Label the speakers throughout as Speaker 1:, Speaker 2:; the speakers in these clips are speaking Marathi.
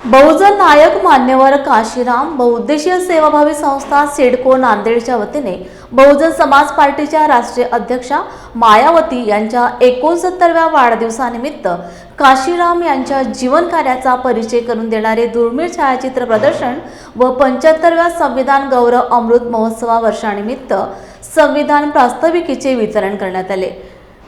Speaker 1: बहुजन नायक मान्यवर काशीराम बहुउद्देशीय सेवाभावी संस्था सिडको नांदेडच्या वतीने बहुजन समाज पार्टीच्या राष्ट्रीय अध्यक्षा मायावती यांच्या एकोणसत्तरव्या वाढदिवसानिमित्त काशीराम यांच्या जीवन कार्याचा परिचय करून देणारे दुर्मिळ छायाचित्र प्रदर्शन व पंच्याहत्तरव्या संविधान गौरव अमृत महोत्सवा वर्षानिमित्त संविधान प्रास्ताविकेचे वितरण करण्यात आले.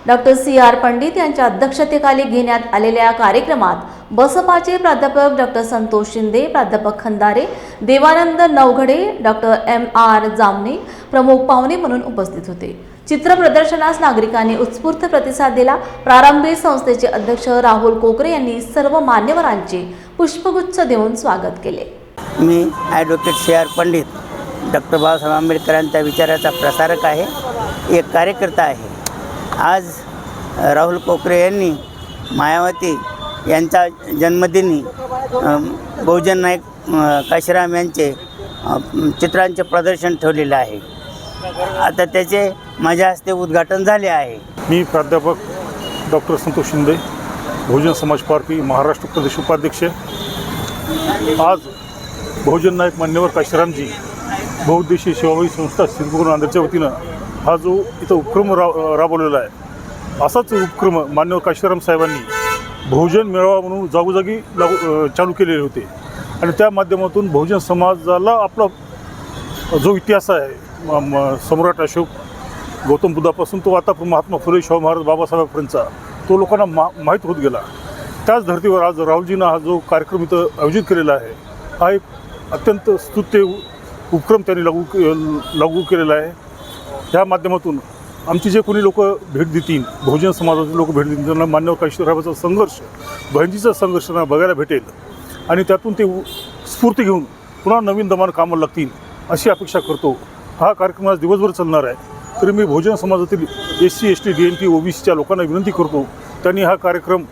Speaker 1: डॉक्टर सी आर पंडित यांच्या अध्यक्षतेखाली घेण्यात आलेल्या या कार्यक्रमात बसपाचे प्राध्यापक डॉक्टर संतोष शिंदे प्राध्यापक Khandare Devanand Navghade doctor M R Jamne प्रमुख पाहुणे म्हणून उपस्थित होते. चित्र प्रदर्शनास नागरिकांनी उत्स्फूर्त प्रतिसाद दिला. प्रारंभी संस्थेचे अध्यक्ष राहुल कोकरे यांनी सर्व मान्यवरांचे पुष्पगुच्छ देऊन स्वागत केले.
Speaker 2: मी advocate C R Pandit doctor Babasaheb आंबेडकरांच्या विचाराचा प्रसारक आहे. एक कार्यकर्ता आहे. आज राहुल कोकरे यांनी मायावती यांचा जन्मदिनी बहुजन नाईक काशीराम यांचे चित्रांचे प्रदर्शन ठेवलेलं आहे. आता त्याचे माझ्या हस्ते उद्घाटन झाले आहे.
Speaker 3: मी प्राध्यापक डॉक्टर संतोष शिंदे बहुजन समाज पार्टी महाराष्ट्र प्रदेश उपाध्यक्ष. आज बहुजन नायक मान्यवर काशीरामजी बहुद्देशीय सेवाभावी संस्था सिद्धगुरु नांदेडच्या वतीनं हा जो इथं उपक्रम रा राबवलेला आहे असाच उपक्रम मान्यवर काशीराम साहेबांनी बहुजन मेळावा म्हणून जागोजागी लागू चालू केलेले होते. आणि त्या माध्यमातून बहुजन समाजाला आपला जो इतिहास आहे म- म- सम्राट अशोक गौतम बुद्धापासून तो आता महात्मा फुले शाहू महाराज बाबासाहेबांपर्यंतचा तो लोकांना मा माहीत होत गेला. त्याच धर्तीवर आज राहुलजीनं हा जो कार्यक्रम इथं आयोजित केलेला आहे हा एक अत्यंत स्तुत्य उपक्रम त्यांनी लागू के- लागू केलेला आहे. ह्या माध्यमातून आमची जे कोणी लोक भेट देतील बहुजन समाजाचे लोक भेट देतील त्यांना मान्यवर काशीराबाचा संघर्ष बहिणीचा संघर्ष त्यांना बघायला भेटेल. आणि त्यातून ते स्फूर्ती घेऊन पुन्हा नवीन दमान कामाला लागतील अशी अपेक्षा करतो. हा कार्यक्रम आज दिवसभर चालणार आहे. तरी मी बहुजन समाजातील S C S T D N T ओबीसीच्या लोकांना विनंती करतो त्यांनी हा कार्यक्रम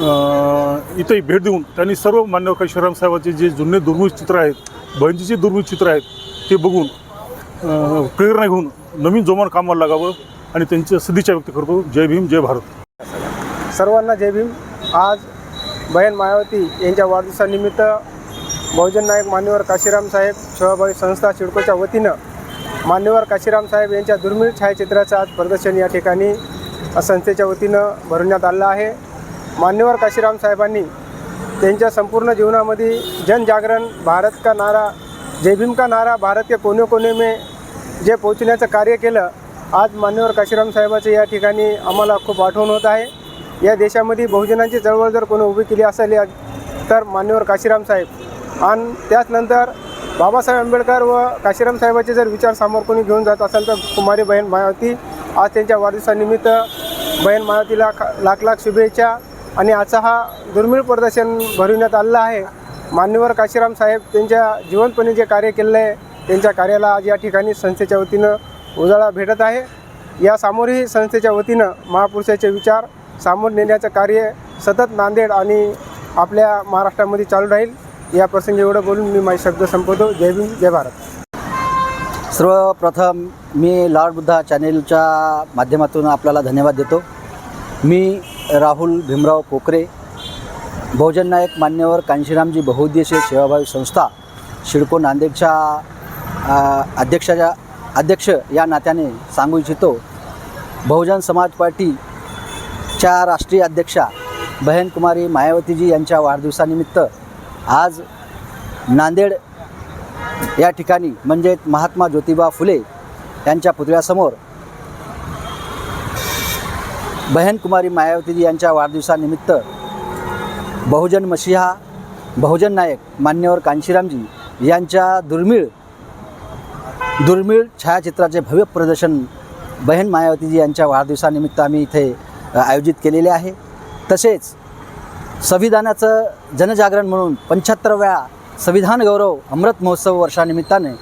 Speaker 3: इथे इथंही भेट देऊन त्यांनी सर्व मान्यवर काशीराम साहेबांचे जे जुने दुर्मिळ चित्र आहेत बहिणीचे दुर्मिळ चित्र आहेत ते बघून प्रेरणा घेऊन नवीन जोमान कामाला लागावं आणि त्यांची सदिच्छा व्यक्त करतो. जय भीम जय भारत.
Speaker 4: सर्वांना जय भीम. आज बहन मायावती यांच्या वाढदिवसानिमित्त बहुजन नायक मान्यवर काशीराम साहेब सेवाभावी संस्था शिडकोच्या वतीनं मान्यवर काशीराम साहेब यांच्या दुर्मिळ छायाचित्राचं आज प्रदर्शन या ठिकाणी संस्थेच्या वतीनं भरवण्यात आलं आहे. मान्यवर काशीराम साहेबांनी त्यांच्या संपूर्ण जीवनामध्ये जनजागरण भारत का नारा जय भीम का नारा भारत के कोने कोने में जे पोचण्याचं कार्य केलं आज मान्यवर काशीराम साहेबाचं या ठिकाणी आम्हाला खूप आठवण होत आहे. या देशामध्ये बहुजनांची चळवळ जर कोणी उभी केली असेल तर मान्यवर काशीराम साहेब. आणि त्याचनंतर बाबासाहेब आंबेडकर व काशीराम साहेबाचे जर विचार समोर कोणी घेऊन जात असेल तर कुमारी बहीण मायावती आज त्यांच्या वाढदिवसानिमित्त बहीण मायावतीला खा लाख लाख शुभेच्छा. आणि आजचा हा दुर्मिळ प्रदर्शन भरविण्यात आलेला आहे. मान्यवर काशीराम साहेब त्यांच्या जीवनपणे जे कार्य केलेलं आहे त्यांच्या कार्याला आज या ठिकाणी संस्थेच्या वतीनं उजाळा भेटत आहे. या सामोरही संस्थेच्या वतीनं महापुरुषाचे विचार सामोर नेण्याचं कार्य सतत नांदेड आणि आपल्या महाराष्ट्रामध्ये चालू राहील. या प्रसंगी एवढं बोलून मी माझे शब्द संपवतो. जय भीम जय भारत.
Speaker 5: सर्वप्रथम मी लॉर्ड बुद्धा चॅनेलच्या माध्यमातून आपल्याला धन्यवाद देतो. मी राहुल भीमराव कोकरे बहुजन नायक मान्यवर कांशीरामजी बहुउद्देशीय सेवाभावी संस्था शिडको नांदेडच्या अध्यक्षाच्या अध्यक्ष या नात्याने सांगू इच्छितो. बहुजन समाज पार्टीच्या राष्ट्रीय अध्यक्षा बहन कुमारी मायावतीजी यांच्या वाढदिवसानिमित्त आज नांदेड या ठिकाणी म्हणजे महात्मा ज्योतिबा फुले यांच्या पुतळ्यासमोर बहन कुमारी मायावतीजी यांच्या वाढदिवसानिमित्त बहुजन मशिहा बहुजन नायक मान्यवर कांशीरामजी यांच्या दुर्मिळ दुर्मिळ छायाचित्राचे भव्य प्रदर्शन बहन मायावतीजी यांच्या वाढदिवसानिमित्त आम्ही इथे आयोजित केलेले आहे. तसेच संविधानाचं जनजागरण म्हणून पंच्याहत्तरव्या संविधान गौरव अमृत महोत्सव वर्षानिमित्ताने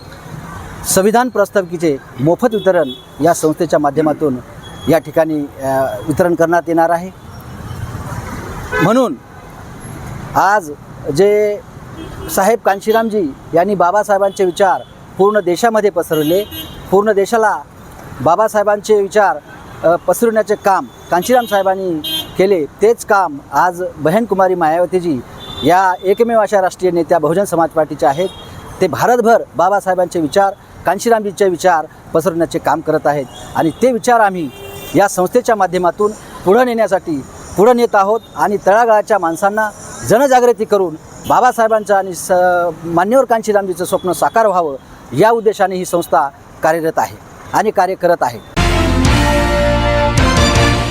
Speaker 5: संविधान प्रस्तावकीचे मोफत वितरण या संस्थेच्या माध्यमातून या ठिकाणी वितरण करण्यात येणार आहे. म्हणून आज जे साहेब कांशीरामजी यांनी बाबासाहेबांचे विचार पूर्ण देशामध्ये पसरवले पूर्ण देशाला बाबासाहेबांचे विचार पसरवण्याचे काम कांशीराम साहेबांनी केले तेच काम आज बहन कुमारी मायावतीजी या एकमेव अशा राष्ट्रीय नेत्या बहुजन समाज पार्टीच्या आहेत. ते भारतभर बाबासाहेबांचे विचार कांशीरामजीचे विचार पसरवण्याचे काम करत आहेत. आणि ते विचार आम्ही या संस्थेच्या माध्यमातून पुढं नेण्यासाठी पुढं नेत आहोत आणि तळागाळाच्या माणसांना जनजागृती करून बाबासाहेबांचं आणि स मान्यवर लांबीचं स्वप्न साकार व्हावं या उद्देशाने ही संस्था कार्यरत आहे आणि कार्य करत आहे.